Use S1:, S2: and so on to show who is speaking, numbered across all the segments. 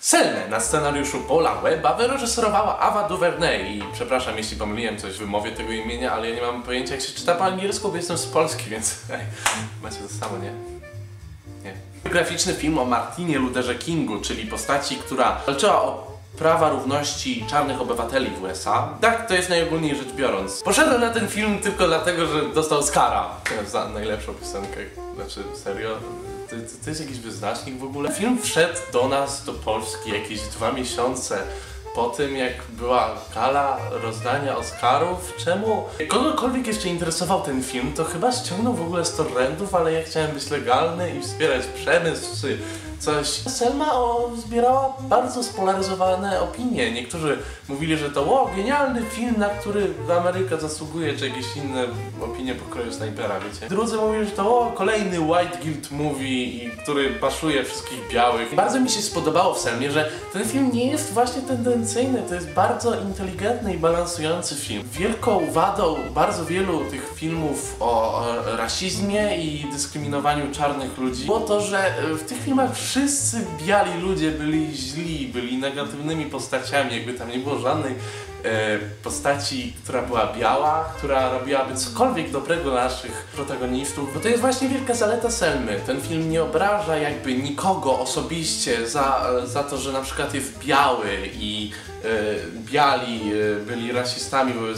S1: Selmę na scenariuszu Paula Webba wyreżyserowała Ava DuVernay i przepraszam jeśli pomyliłem coś w wymowie tego imienia, ale ja nie mam pojęcia jak się czyta po angielsku, bo jestem z Polski, więc macie to samo, nie? Nie. Graficzny film o Martinie Lutherze Kingu, czyli postaci, która walczyła o prawa równości czarnych obywateli w USA. Tak, to jest najogólniej rzecz biorąc. Poszedłem na ten film tylko dlatego, że dostał Oscara za najlepszą piosenkę. Znaczy, serio? To, to, to jest jakiś wyznacznik w ogóle? Film wszedł do nas, do Polski jakieś dwa miesiące po tym, jak była gala rozdania Oscarów. Czemu kogokolwiek jeszcze interesował ten film, to chyba ściągnął w ogóle z torrentów, ale ja chciałem być legalny i wspierać przemysł coś. Selma o, zbierała bardzo spolaryzowane opinie. Niektórzy mówili, że to o, genialny film, na który Ameryka zasługuje, czy jakieś inne opinie pokroju snajpera, wiecie. Drudzy mówili, że to o, kolejny White Guilt Movie, który paszuje wszystkich białych. Bardzo mi się spodobało w Selmie, że ten film nie jest właśnie tendencyjny, to jest bardzo inteligentny i balansujący film. Wielką wadą bardzo wielu tych filmów o e, rasizmie i dyskryminowaniu czarnych ludzi było to, że e, w tych filmach wszyscy biali ludzie byli źli, byli negatywnymi postaciami, jakby tam nie było żadnej e, postaci, która była biała, która robiłaby cokolwiek dobrego dla naszych protagonistów, bo to jest właśnie wielka zaleta Selmy. Ten film nie obraża jakby nikogo osobiście za, za to, że na przykład jest biały i e, biali e, byli rasistami e,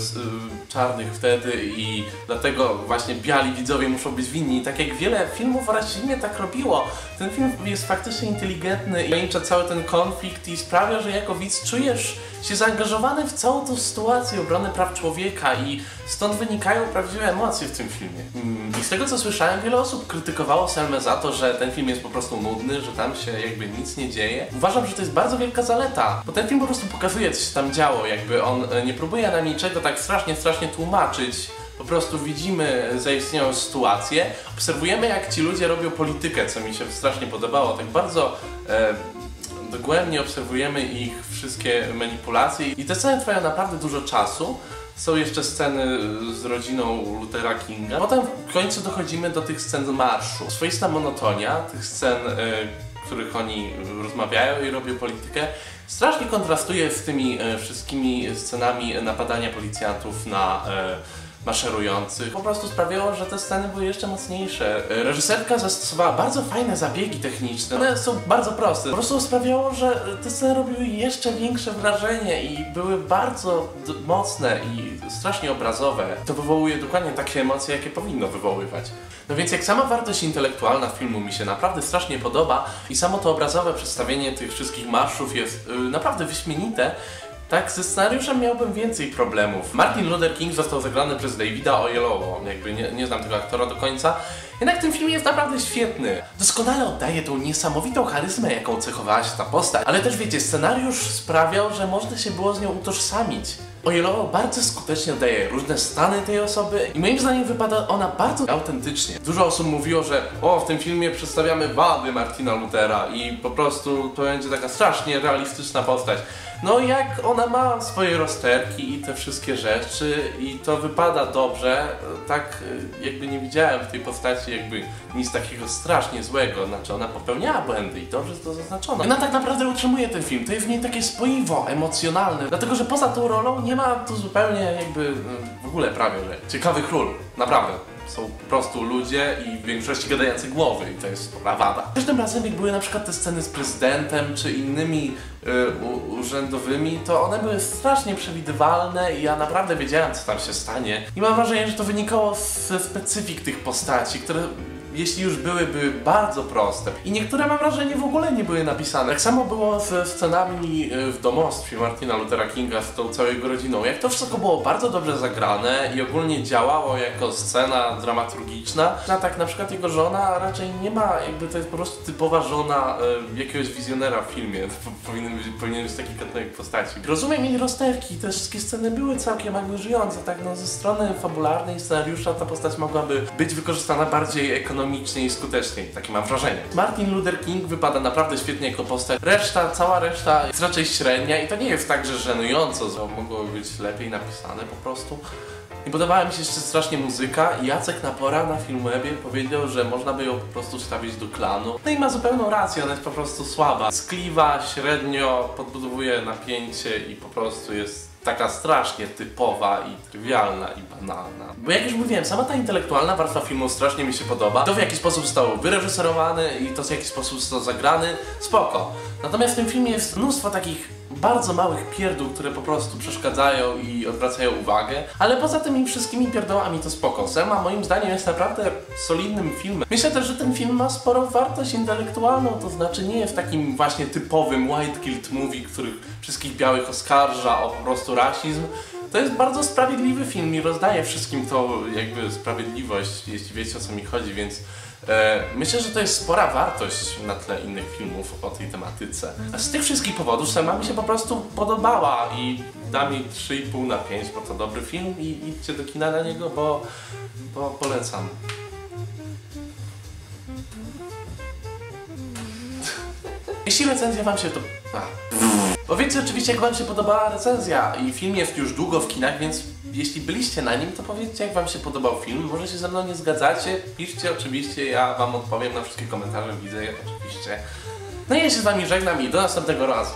S1: czarnych wtedy i dlatego właśnie biali widzowie muszą być winni. Tak jak wiele filmów o rasizmie tak robiło. Ten film jest faktycznie inteligentny i ogranicza cały ten konflikt i sprawia, że jako widz czujesz się zaangażowany w całą tą sytuację obrony praw człowieka i stąd wynikają prawdziwe emocje w tym filmie. Mm, I z tego co słyszałem, wiele osób krytykowało Selmę za to, że ten film jest po prostu nudny, że tam się jakby nic nie dzieje. Uważam, że to jest bardzo wielka zaleta, bo ten film po prostu pokazuje, co się tam działo, jakby on e, nie próbuje nam niczego tak strasznie, strasznie tłumaczyć. Po prostu widzimy zaistniałą sytuację, obserwujemy jak ci ludzie robią politykę, co mi się strasznie podobało. Tak bardzo e, dogłębnie obserwujemy ich wszystkie manipulacje i te sceny trwają naprawdę dużo czasu. Są jeszcze sceny z rodziną Luthera Kinga. Potem w końcu dochodzimy do tych scen marszu. Swoista monotonia tych scen, e, których oni rozmawiają i robią politykę, strasznie kontrastuje z tymi e, wszystkimi scenami napadania policjantów na e, maszerujących. Po prostu sprawiało, że te sceny były jeszcze mocniejsze. Reżyserka zastosowała bardzo fajne zabiegi techniczne. One są bardzo proste. Po prostu sprawiało, że te sceny robiły jeszcze większe wrażenie i były bardzo mocne i strasznie obrazowe. To wywołuje dokładnie takie emocje, jakie powinno wywoływać. No więc jak sama wartość intelektualna filmu mi się naprawdę strasznie podoba i samo to obrazowe przedstawienie tych wszystkich marszów jest y, naprawdę wyśmienite, tak, ze scenariuszem miałbym więcej problemów. Martin Luther King został zagrany przez Davida Oyelowo, jakby nie, nie znam tego aktora do końca. Jednak ten film jest naprawdę świetny. Doskonale oddaje tą niesamowitą charyzmę, jaką cechowała się ta postać. Ale też wiecie, scenariusz sprawiał, że można się było z nią utożsamić. Oyelowo bardzo skutecznie oddaje różne stany tej osoby i moim zdaniem wypada ona bardzo autentycznie. Dużo osób mówiło, że o, w tym filmie przedstawiamy wady Martina Luthera i po prostu to będzie taka strasznie realistyczna postać. No jak ona ma swoje rozterki i te wszystkie rzeczy i to wypada dobrze, tak jakby nie widziałem w tej postaci jakby nic takiego strasznie złego, znaczy ona popełniała błędy i dobrze to zaznaczono. Ona tak naprawdę utrzymuje ten film, to jest w niej takie spoiwo, emocjonalne, dlatego że poza tą rolą nie ma tu zupełnie jakby y, w ogóle prawie, że ciekawych ról, naprawdę. Są po prostu ludzie i w większości gadające głowy i to jest spora wada. Każdym razem jak były na przykład te sceny z prezydentem czy innymi y, urzędowymi, to one były strasznie przewidywalne i ja naprawdę wiedziałem co tam się stanie. I mam wrażenie, że to wynikało ze specyfik tych postaci, które jeśli już były, były bardzo proste. I niektóre mam wrażenie w ogóle nie były napisane. Tak samo było ze scenami y, w domostwie Martina Luthera Kinga z tą całą jego rodziną. Jak to wszystko było bardzo dobrze zagrane i ogólnie działało jako scena dramaturgiczna, a tak na przykład jego żona raczej nie ma, jakby to jest po prostu typowa żona y, jakiegoś wizjonera w filmie. To po- powinien być, powinien być taki gatunek postaci. Rozumiem jej rozterki, te wszystkie sceny były całkiem jakby żyjące, tak no ze strony fabularnej scenariusza ta postać mogłaby być wykorzystana bardziej ekonomicznie ekonomicznie i skutecznie, takie mam wrażenie. Martin Luther King wypada naprawdę świetnie jako postać, reszta, cała reszta jest raczej średnia i to nie jest tak, że żenująco, że mogłoby być lepiej napisane po prostu. Nie podobała mi się jeszcze strasznie muzyka i Jacek Napora na Filmwebie powiedział, że można by ją po prostu stawić do klanu. No i ma zupełną rację, ona jest po prostu słaba. Skliwa, średnio, podbudowuje napięcie i po prostu jest taka strasznie typowa i trywialna i banalna. Bo jak już mówiłem, sama ta intelektualna warstwa filmu strasznie mi się podoba. To w jaki sposób został wyreżyserowany i to w jaki sposób został zagrany, spoko. Natomiast w tym filmie jest mnóstwo takich bardzo małych pierdół, które po prostu przeszkadzają i odwracają uwagę, ale poza tymi wszystkimi pierdołami to spoko. Selma moim zdaniem jest naprawdę solidnym filmem. Myślę też, że ten film ma sporą wartość intelektualną, to znaczy nie jest takim właśnie typowym white guilt movie, który wszystkich białych oskarża o po prostu rasizm. To jest bardzo sprawiedliwy film i rozdaje wszystkim tą jakby sprawiedliwość, jeśli wiecie o co mi chodzi, więc myślę, że to jest spora wartość na tle innych filmów o tej tematyce. A z tych wszystkich powodów sama mi się po prostu podobała i da mi 3,5 na 5, bo to dobry film i idźcie do kina na niego, bo, bo polecam. Jeśli recenzja wam się to... A. Powiedzcie oczywiście jak wam się podobała recenzja i film jest już długo w kinach, więc jeśli byliście na nim, to powiedzcie jak wam się podobał film. Może się ze mną nie zgadzacie, piszcie oczywiście, ja wam odpowiem na wszystkie komentarze, widzę je oczywiście. No i ja się z wami żegnam i do następnego razu.